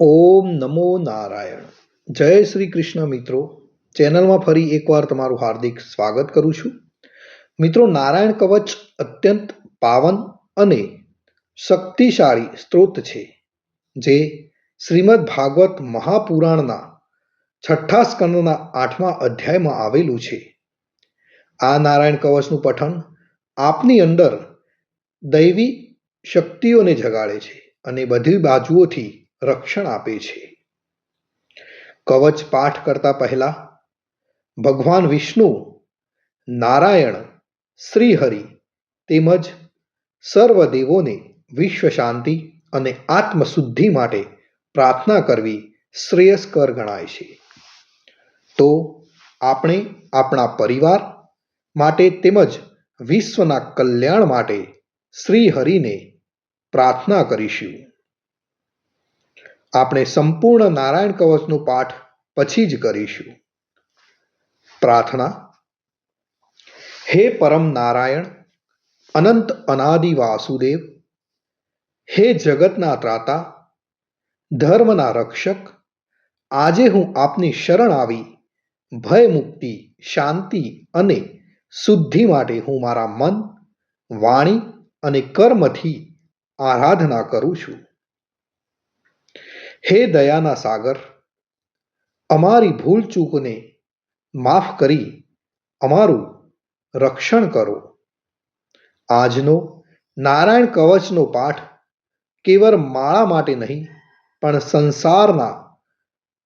ઓમ નમો નારાયણ. જય શ્રી કૃષ્ણ મિત્રો. ચેનલમાં ફરી એકવાર તમારું હાર્દિક સ્વાગત કરું છું. મિત્રો, નારાયણ કવચ અત્યંત પાવન અને શક્તિશાળી સ્ત્રોત છે, જે શ્રીમદ ભાગવત મહાપુરાણના છઠ્ઠા સ્કંદના આઠમા અધ્યાયમાં આવેલું છે. આ નારાયણ કવચનું પઠન આપની અંદર દૈવી શક્તિઓને જગાડે છે અને બધી બાજુઓથી રક્ષણ આપે છે. કવચ પાઠ કરતા પહેલા ભગવાન વિષ્ણુ, નારાયણ, શ્રીહરિ તેમજ સર્વ દેવોને વિશ્વ શાંતિ અને આત્મશુદ્ધિ માટે પ્રાર્થના કરવી શ્રેયસ્કર ગણાય છે. તો આપણે આપણા પરિવાર માટે તેમજ વિશ્વના કલ્યાણ માટે શ્રી હરિને પ્રાર્થના કરીશું. આપણે સંપૂર્ણ નારાયણ કવચનું પાઠ પછી જ કરીશું. પ્રાર્થના. હે પરમ નારાયણ, અનંત અનાદિ વાસુદેવ, હે જગતના ત્રાતા, ધર્મના રક્ષક, આજે હું આપની શરણ આવી, ભય મુક્તિ, શાંતિ અને શુદ્ધિ માટે હું મારા મન, વાણી અને કર્મથી આરાધના કરું છું. હે દયાના સાગર, અમારી ભૂલ ચૂકને માફ કરી, અમારું રક્ષણ કરો. આજનો નારાયણ કવચનો પાઠ કેવળ માળા માટે નહીં, પણ સંસારના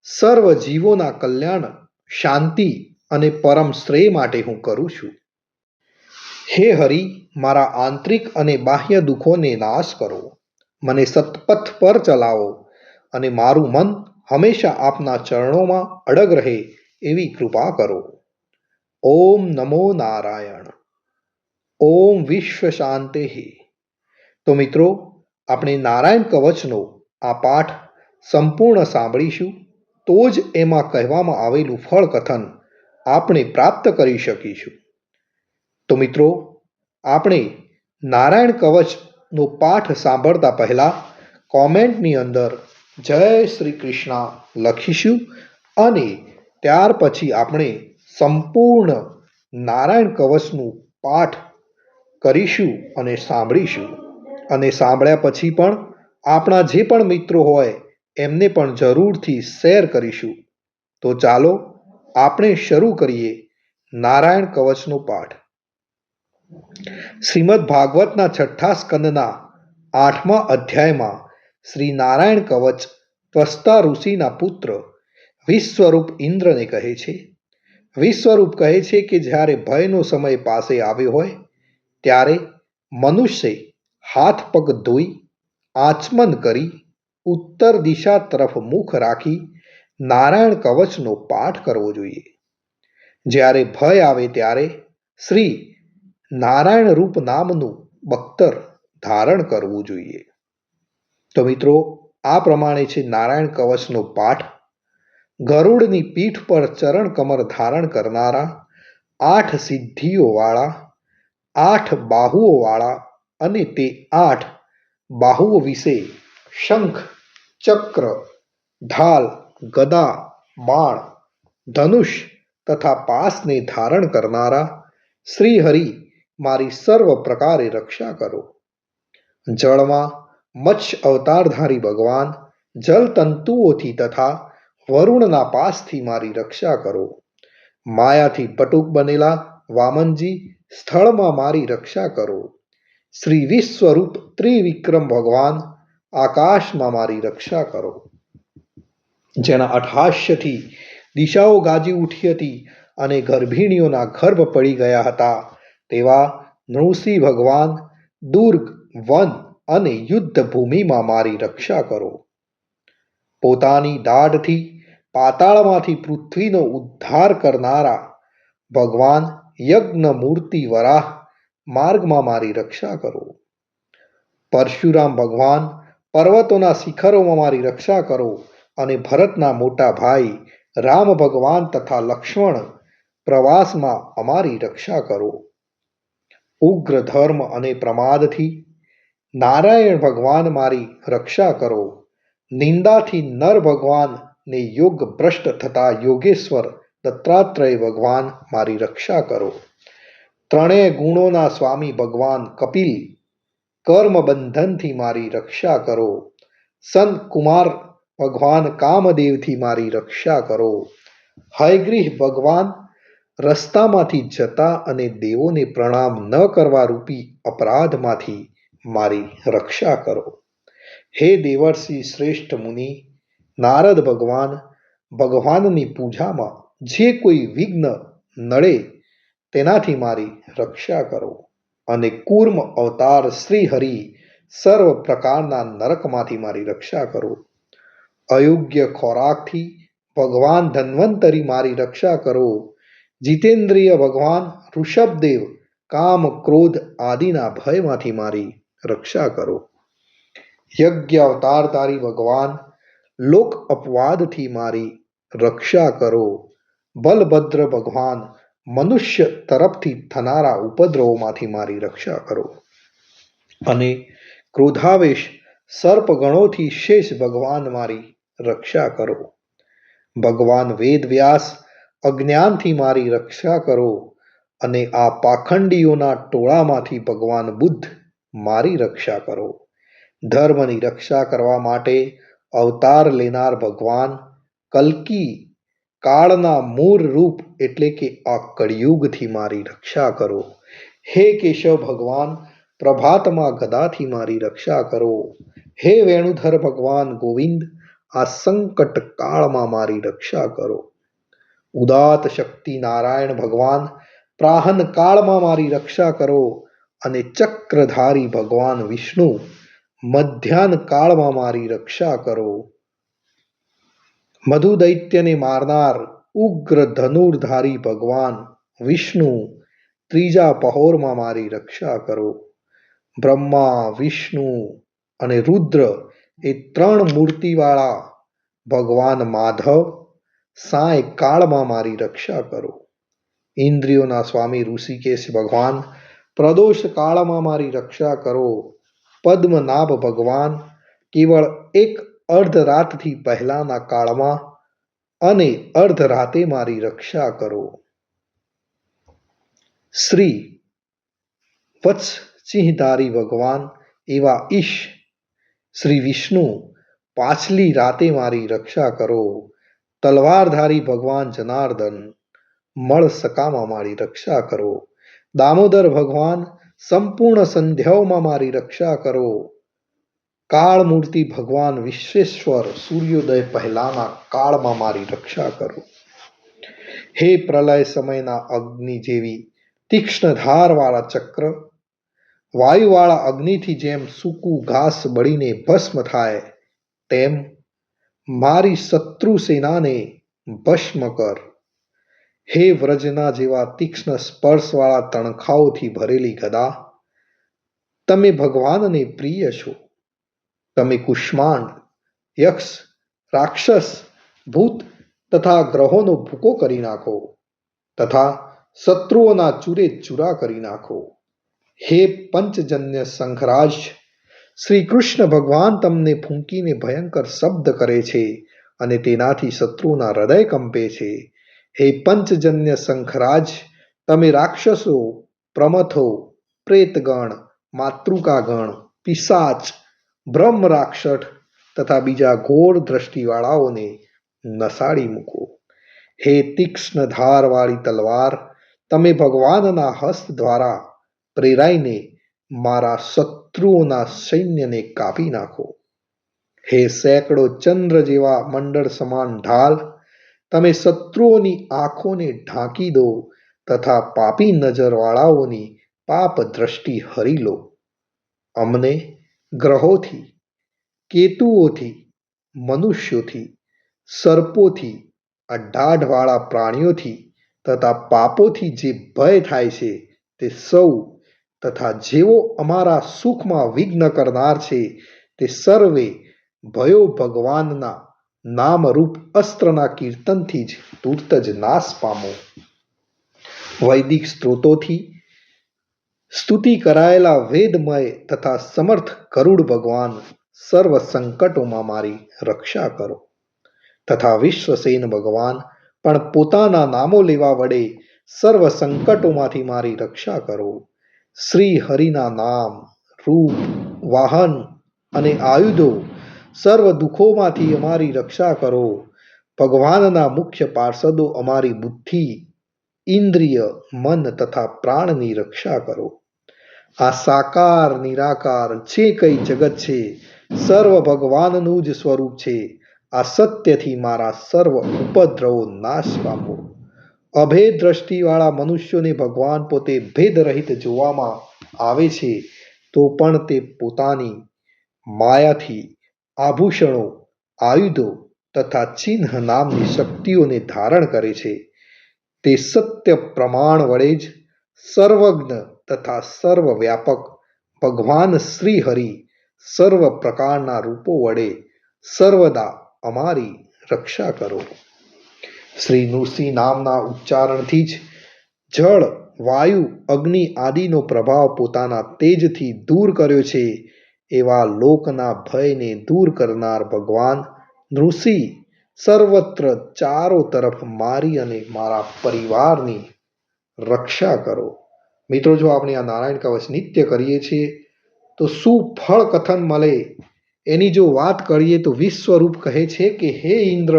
સર્વ જીવોના કલ્યાણ, શાંતિ અને પરમ શ્રેય માટે હું કરું છું. હે હરિ, મારા આંતરિક અને બાહ્ય દુઃખોને નાશ કરો. મને સતપથ પર ચલાવો. અને મારું મન હંમેશા આપના ચરણોમાં અડગ રહે એવી કૃપા કરો. ઓમ નમો નારાયણ. ઓમ વિશ્વ શાંતિ તો મિત્રો, આપણે નારાયણ કવચનો આ પાઠ સંપૂર્ણ સાંભળીશું, તો જ એમાં કહેવામાં આવેલું ફળ કથન આપણે પ્રાપ્ત કરી શકીશું. તો મિત્રો, આપણે નારાયણ કવચનો પાઠ સાંભળતા પહેલા કોમેન્ટની અંદર જય શ્રી કૃષ્ણ લખીશું અને ત્યાર પછી આપણે સંપૂર્ણ નારાયણ કવચનું પાઠ કરીશું અને સાંભળીશું. અને સાંભળ્યા પછી પણ આપણા જે પણ મિત્રો હોય એમને પણ જરૂરથી શેર કરીશું. તો ચાલો આપણે શરૂ કરીએ નારાયણ કવચનો પાઠ. શ્રીમદ ભાગવતના છઠ્ઠા સ્કંદના આઠમા અધ્યાયમાં શ્રી નારાયણ કવચ ત્વસ્તા ઋષિના પુત્ર વિશ્વરૂપ ઇન્દ્રને કહે છે. વિશ્વરૂપ કહે છે કે જ્યારે ભયનો સમય પાસે આવ્યો હોય, ત્યારે મનુષ્ય હાથ પગ ધોઈ, આચમન કરી, ઉત્તર દિશા તરફ મુખ રાખી નારાયણ કવચનો પાઠ કરવો જોઈએ. જ્યારે ભય આવે ત્યારે શ્રી નારાયણ રૂપ નામનું બખ્તર ધારણ કરવું જોઈએ. તો મિત્રો, આ પ્રમાણે છે નારાયણ કવચનો પાઠ. ગરુડની પીઠ પર ચરણ કમર ધારણ કરનારા, આઠ સિદ્ધિઓવાળા, આઠ બાહુઓવાળા અને તે આઠ બાહુઓ વિશે શંખ, ચક્ર, ઢાલ, ગદા, બાણ, ધનુષ તથા પાસને ધારણ કરનારા શ્રી હરિ મારી સર્વ પ્રકારે રક્ષા કરો. જળમાં મત્સ્ય અવતારધારી ભગવાન, જલતંતુઓથી તથા વરુણના પાસથી મારી રક્ષા કરો. માયાથી પટુક બનેલા વામનજી સ્થળમાં મારી રક્ષા કરો. શ્રી વિશ્વરૂપ ત્રિવિક્રમ ભગવાન, આકાશમાં મારી રક્ષા કરો. જેના અઠાશ્યથી દિશાઓ ગાજી ઉઠી હતી અને ગર્ભિણીઓના ગર્ભ પડી ગયા હતા, તેવા નૃસિંહ ભગવાન, દુર્ગ વન અને યુદ્ધ ભૂમિમાં મારી રક્ષા કરો. પોતાની દાઢથી પાતાળમાંથી પૃથ્વીનો ઉદ્ધાર કરનારા ભગવાન યજ્ઞ મૂર્તિ વરાહ માર્ગમાં મારી રક્ષા કરો. પરશુરામ ભગવાન પર્વતોના શિખરોમાં મારી રક્ષા કરો અને ભરતના મોટા ભાઈ રામ ભગવાન તથા લક્ષ્મણ પ્રવાસમાં અમારી રક્ષા કરો. ઉગ્ર ધર્મ અને પ્રમાદથી નારાયણ ભગવાન મારી રક્ષા કરો. નિંદાથી નર ભગવાનને યોગ ભ્રષ્ટ થતા યોગેશ્વર દત્તાત્રેય ભગવાન મારી રક્ષા કરો. ત્રણેય ગુણોના સ્વામી ભગવાન કપિલ કર્મ બંધનથી મારી રક્ષા કરો. સંત કુમાર ભગવાન કામદેવથી મારી રક્ષા કરો. હયગ્રીહ ભગવાન રસ્તામાંથી જતા અને દેવોને પ્રણામ ન કરવા રૂપી અપરાધમાંથી મારી રક્ષા કરો. હે દેવર્ષિ શ્રેષ્ઠ મુનિ, નારદ ભગવાન, ભગવાનની પૂજામાં જે કોઈ વિઘ્ન નડે તેનાથી મારી રક્ષા કરો અને કૂર્મ અવતાર શ્રી હરિ સર્વ પ્રકારના નરકમાંથી મારી રક્ષા કરો. અયોગ્ય ખોરાકથી ભગવાન ધન્વંતરી મારી રક્ષા કરો. જીતેન્દ્રિય ભગવાન ઋષભદેવ, કામ ક્રોધ આદિના ભયમાંથી મારી રક્ષા કરો. યજ્ઞ અવતારધારી ભગવાન, લોક અપવાદથી મારી રક્ષા કરો. બલભદ્ર ભગવાન, મનુષ્ય તરફથી થનારા ઉપદ્રવોમાંથી મારી રક્ષા કરો. અને ક્રોધાવેશ સર્પગણોથી શેષ ભગવાન મારી રક્ષા કરો. ભગવાન વેદવ્યાસ, અજ્ઞાનથી મારી રક્ષા કરો. અને આ પાખંડીઓના ટોળામાંથી ભગવાન બુદ્ધ મારી રક્ષા કરો. ધર્મની રક્ષા કરવા માટે અવતાર લેનાર ભગવાન કલ્કી કાળના મૂળ રૂપ એટલે કે આ કળિયુગથી મારી રક્ષા કરો. હે કેશવ ભગવાન, પ્રભાતમાં ગદાથી મારી રક્ષા કરો. હે વેણુધર ભગવાન ગોવિંદ, આ સંકટ કાળમાં મારી રક્ષા કરો. ઉદાત શક્તિ નારાયણ ભગવાન, પ્રાહન કાળમાં મારી રક્ષા કરો. અને ચક્રધારી ભગવાન વિષ્ણુ મધ્યાહન કાળમાં મારી રક્ષા કરો. મધુ દૈત્યને મારનાર ઉગ્ર ધનુર્ધારી ભગવાન વિષ્ણુ ત્રીજા પહોરમાં મારી રક્ષા કરો. બ્રહ્મા, વિષ્ણુ અને રુદ્ર એ ત્રણ મૂર્તિવાળા ભગવાન માધવ સાય કાળમાં મારી રક્ષા કરો. ઇન્દ્રિયોના સ્વામી ઋષિકેશ ભગવાન પ્રદોષ કાળમાં મારી રક્ષા કરો. પદ્મનાભ ભગવાન, કેવળ એક અર્ધરાતથી પહેલાના કાળમાં અને અર્ધરાતે મારી રક્ષા કરો. શ્રી વત્સ સિંહધારી ભગવાન એવા ઈશ, શ્રી વિષ્ણુ પાછલી રાતે મારી રક્ષા કરો. તલવારધારી ભગવાન જનાર્દન, મળ સકામાં મારી રક્ષા કરો. દામોદર ભગવાન, સંપૂર્ણ સંધ્યાઓમાં મારી રક્ષા કરો. કાળ મૂર્તિ ભગવાન વિશ્વેશ્વર, સૂર્યોદય પહેલાના કાળમાં મારી રક્ષા કરો. હે પ્રલય સમયના અગ્નિ જેવી તીક્ષ્ણ ધારવાળા ચક્ર, વાયુવાળા અગ્નિથી જેમ સૂકું ઘાસ બળીને ભસ્મ થાય, તેમ મારી શત્રુ સેનાને ભસ્મ કર. હે વ્રજના જેવા તીક્ષ્ણ સ્પર્શવાળા તણખાઓથી ભરેલી ગદા, તમે ભગવાનને પ્રિય છો. તમે કુષ્માંડ, યક્ષ, રાક્ષસ, ભૂત તથા ગ્રહોનો ભૂકો કરી નાખો તથા શત્રુઓના ચૂરે ચૂરા કરી નાખો. હે પંચજન્ય શંખરાજ શ્રી કૃષ્ણ ભગવાન તમને ફૂંકીને ભયંકર શબ્દ કરે છે અને તેનાથી શત્રુના હૃદય કંપે છે. હે પંચજન્ય શંખરાજ તમે રાક્ષસો, પ્રમથો, પ્રેતગણ, માતૃકાગણ, પિશાચ, બ્રહ્મ રાક્ષસ તથા બીજા ઘોર દ્રષ્ટિવાળાઓને નસાડી મૂકો. હે તીક્ષ્ણ ધારવાળી તલવાર, તમે ભગવાનના હસ્ત દ્વારા પ્રેરાઈને મારા શત્રુઓના સૈન્યને કાપી નાખો. હે સેંકડો ચંદ્ર જેવા મંડળ સમાન ઢાલ તમે શત્રુઓની આંખોને ઢાંકી દો તથા પાપી નજરવાળાઓની પાપ દ્રષ્ટિ હરી લો. અમને ગ્રહોથી, કેતુઓથી, મનુષ્યોથી, સર્પોથી આ દાઢવાળા પ્રાણીઓથી તથા પાપોથી જે ભય થાય છે તે સૌ તથા જેઓ અમારા સુખમાં વિઘ્ન કરનાર છે તે સર્વે ભયો ભગવાનના નામરૂપ અસ્ત્રના કીર્તનથી જ તૂર્ત જ નાશ પામો. વૈદિક સ્ત્રોતોથી સ્તુતિ કરાયેલા વેદમય તથા સમર્થ કરુડ ભગવાન સર્વ સંકટોમાં મારી રક્ષા કરો. તથા વિશ્વસેન ભગવાન પણ પોતાના નામો લેવા વડે સર્વ સંકટોમાંથી મારી રક્ષા કરો. શ્રી હરિના નામ, રૂપ, વાહન અને આયુધો સર્વ દુઃખોમાંથી અમારી રક્ષા કરો. ભગવાનના મુખ્ય પાર્ષદો અમારી બુદ્ધિ, ઇન્દ્રિય, મન તથા પ્રાણની રક્ષા કરો. આ સાકાર, નિરાકાર જે કંઈ જગત છે, સર્વ ભગવાનનું જ સ્વરૂપ છે. આ સત્યથી મારા સર્વ ઉપદ્રવો નાશ પામો. અભેદ દ્રષ્ટિવાળા મનુષ્યોને ભગવાન પોતે ભેદરહિત જોવામાં આવે છે, તો પણ તે પોતાની માયાથી આભૂષણો, આયુધો તથા ચિહ્ન નામની શક્તિઓને ધારણ કરે છે. તે સત્ય પ્રમાણ વડે જ સર્વજ્ઞ તથા સર્વવ્યાપક ભગવાન શ્રી હરિ સર્વ પ્રકારના રૂપો વડે સર્વદા અમારી રક્ષા કરો. શ્રી નૃસિંહ નામના ઉચ્ચારણથી જ જળ, વાયુ, અગ્નિ આદિનો પ્રભાવ પોતાના તેજથી દૂર કર્યો છે. એવા લોકના ભયને દૂર કરનાર ભગવાન નૃષિ સર્વત્ર ચારો તરફ મારી અને મારા પરિવારની રક્ષા કરો. મિત્રો, જો આપણે આ નારાયણ કવચ નિત્ય કરીએ છીએ, તો શું ફળ કથન મળે? એની જો વાત કરીએ, તો વિશ્વરૂપ કહે છે કે, હે ઇન્દ્ર,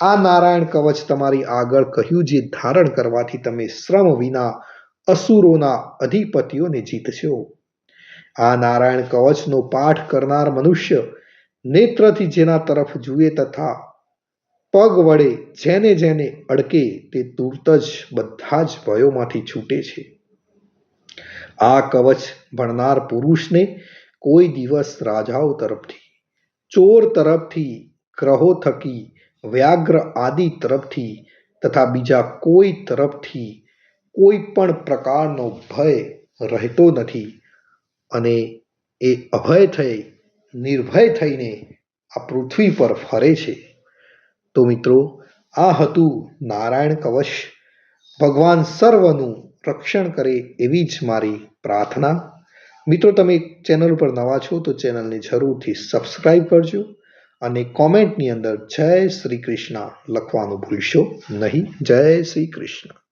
આ નારાયણ કવચ તમારી આગળ કહ્યું જે ધારણ કરવાથી તમે શ્રમ વિના અસુરોના અધિપતિઓને જીતશો. આ નારાયણ કવચનો પાઠ કરનાર મનુષ્ય નેત્રથી જેના તરફ જુએ તથા પગ વડે જેને જેને અડકે તે તુરત જ બધા જ ભયોમાંથી છૂટે છે. આ કવચ ભણનાર પુરુષને કોઈ દિવસ રાજાઓ તરફથી, ચોર તરફથી, ગ્રહો થકી, વ્યાઘ્ર આદિ તરફથી તથા બીજા કોઈ તરફથી કોઈ પણ પ્રકારનો ભય રહેતો નથી. અને એ અભય થઈ, નિર્ભય થઈને આ પૃથ્વી પર ફરે છે. તો મિત્રો, આ હતું નારાયણ કવચ. ભગવાન સર્વનું રક્ષણ કરે એવી જ મારી પ્રાર્થના. મિત્રો, તમે ચેનલ પર નવા છો તો ચેનલને જરૂરથી સબસ્ક્રાઈબ કરજો અને કોમેન્ટની અંદર જય શ્રી કૃષ્ણ લખવાનું ભૂલશો નહીં. જય શ્રી કૃષ્ણ.